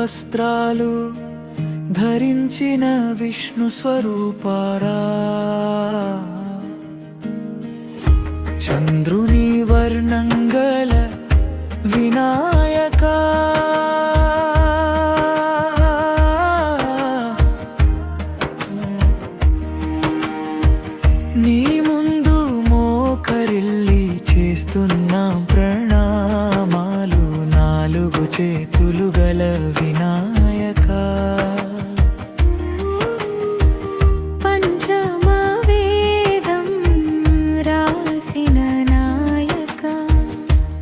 వస్త్రాలు ధరించిన విష్ణు స్వరూపారా. చంద్రుని వర్ణంగల వినాయక. నీ ముందు మోకరిల్లి చేస్తున్న ప్రణామాలు నాలుగు చేతులు గల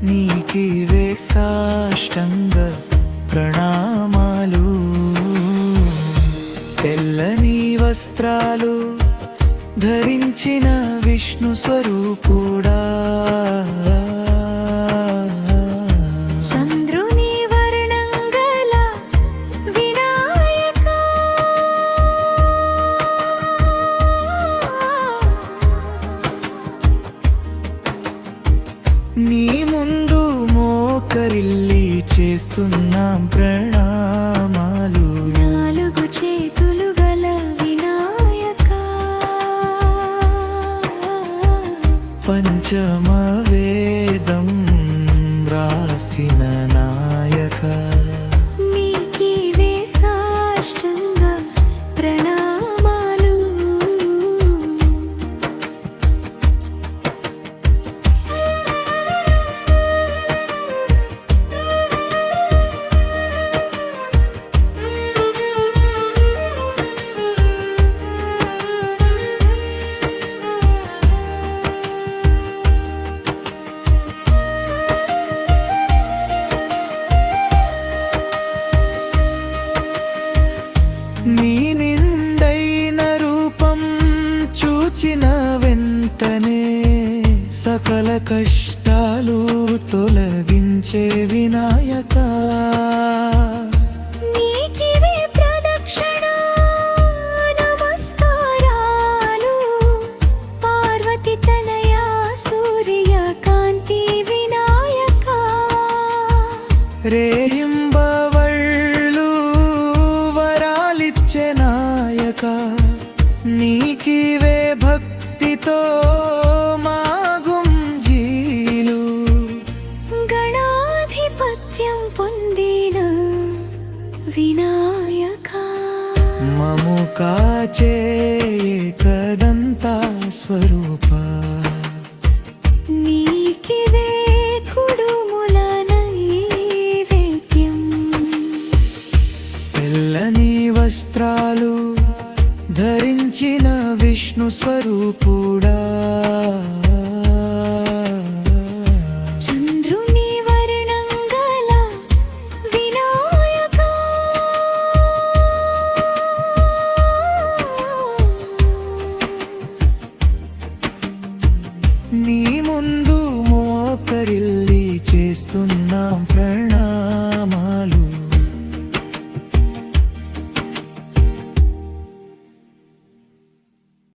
నీకివే సాష్టంగ ప్రణామాలు. తెల్లని వస్త్రాలు ధరించిన విష్ణు స్వరూపుడా. నీ ముందు మోకరిల్లి చేస్తున్నాం ప్రణామాలు. నాలుగు చేతులు గల వినాయక. పంచమ వేదం రాసిన నీ నిండైన రూపం చూచిన వెంటనే సకల కష్టాలు తొలగించే వినాయక. నీకివే వినాయక మము కాచే కదంతా స్వరూప. నీకివే కుడుముల నైవేద్యం తెల్లని వస్త్రాలు ధరించిన విష్ణు స్వరూపుడా. నీ ముందు మోకరిల్లి చేస్తున్నాం ప్రణామాలు